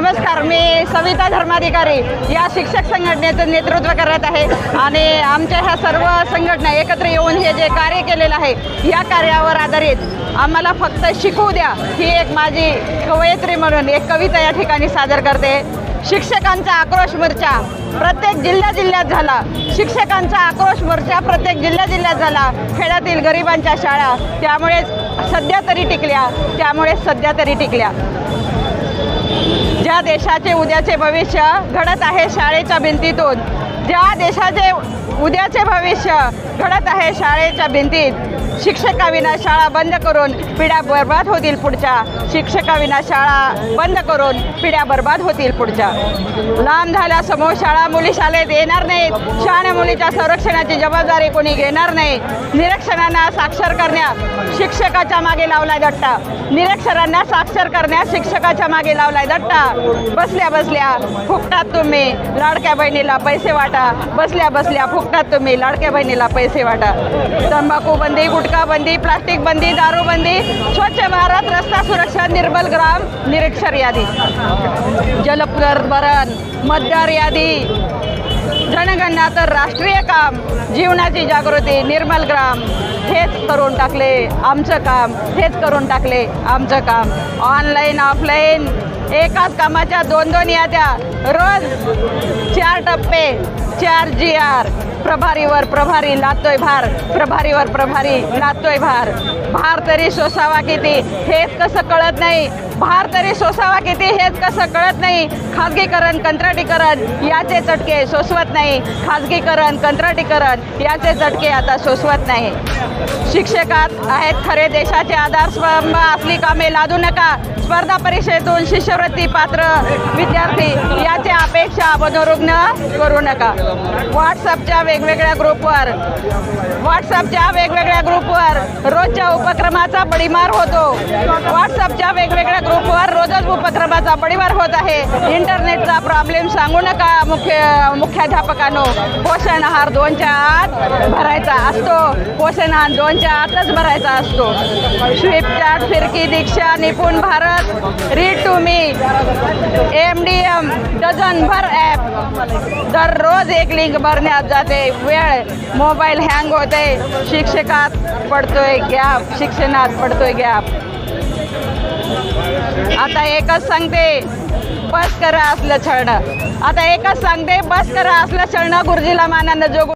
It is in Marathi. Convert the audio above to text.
नमस्कार मी सविता धर्माधिकारी या शिक्षक संघटनेचं नेतृत्व करत आहे. आणि आमच्या ह्या सर्व संघटना एकत्र येऊन हे जे कार्य केलेलं आहे या कार्यावर आधारित आम्हाला फक्त शिकू द्या ही एक माझी कवयित्री म्हणून एक कविता या ठिकाणी सादर करते. शिक्षकांचा आक्रोश मोर्चा प्रत्येक जिल्ह्या जिल्ह्यात झाला. शिक्षकांचा आक्रोश मोर्चा प्रत्येक जिल्ह्या जिल्ह्यात झाला. खेड्यातील गरिबांच्या शाळा त्यामुळेच सध्या तरी टिकल्या त्यामुळे सध्या तरी टिकल्या. ज्या देशाचे उद्याचे भविष्य घडत आहे शाळेच्या भिंतीतून ज्या देशाचे उद्याचे भविष्य घडत आहे शाळेच्या भिंतीत. शिक्षकाविना शाळा बंद करून पिढ्या बर्बाद होतील पुढच्या. शिक्षकाविना शाळा बंद करून पिढ्या बर्बाद होतील पुढच्या. लांब झाल्यासमोर शाळा मुली शाळेत येणार नाहीत. शाळा मुलीच्या संरक्षणाची जबाबदारी कोणी घेणार नाही. निरक्षरांना साक्षर करण्यात शिक्षकाच्या मागे लावलाय दट्टा. निरक्षरांना साक्षर करण्यात शिक्षकाच्या मागे लावलाय दट्टा. बसल्या बसल्या फुकटात तुम्ही लाडक्या बहिणीला पैसे वाटा. बसल्या बसल्या फुकटात तुम्ही लाडक्या बहिणीला पैसे वाटा तंबाखू बंदी गुटखा बंदी प्लास्टिक बंदी दारू बंदी स्वच्छ भारत रस्ता सुरक्षा निर्मल ग्राम निरीक्षर यादी। जलपुनर्भरण मतदार यादी। जनगणना तर राष्ट्रीय काम जीवनाची जागृती निर्मल ग्राम। हेच करून टाकले आमचं काम हेच करून टाकले आमचं काम. ऑनलाईन ऑफलाईन एकाच कामाच्या दोन दोन याद्या. रोज चार टप्पे चार जी आर प्रभारीवर प्रभारी लादतोय भार. प्रभारीवर प्रभारी लादतोय भार. भार तरी सोसावा किती? हेच कसं कळत नाही. भार तरी सोसावा किती? हेच कसं कळत नाही. खाजगीकरण कंत्राटीकरण याचे चटके सोसवत नाही. खाजगीकरण कंत्राटीकरण याचे चटके आता सोसवत नाही. शिक्षकात आहेत खरे देशाचे आधारस्तंभ असली कामे लादू नका. स्पर्धा परीक्षेतून शिष्यवृत्ती पात्र. विद्यार्थी याच्या अपेक्षा करू नका. व्हॉट्सअपच्या वेगवेगळ्या ग्रुपवर व्हॉट्सअपच्या वेगवेगळ्या ग्रुपवर रोजच्या उपक्रमाचा बडीमार होतो. व्हॉट्सअपच्या वेगवेगळ्या ग्रुपवर रोजच उपक्रमाचा बडीमार होत आहे. इंटरनेटचा प्रॉब्लेम सांगू नका मुख्य मुख्याध्यापकांनो. पोषण आहार दोनच्या आत भरायचा असतो. पोषण आहार दोनच्या आतच भरायचा असतो. स्वीप फिरकी दीक्षा निपुण भारत रीड तुम्ही. एम डी एम डझन भर ॲप दररोज एक लिंक भरण्यात जाते. वेळ मोबाईल हँग होते. शिक्षकात पडतोय गॅप शिक्षणात पडतोय गॅप आता एकच सांगते बस करा असलं छळणं. आता एकच सांगते बस करा असलं छळणं गुरुजीला मानानं जोग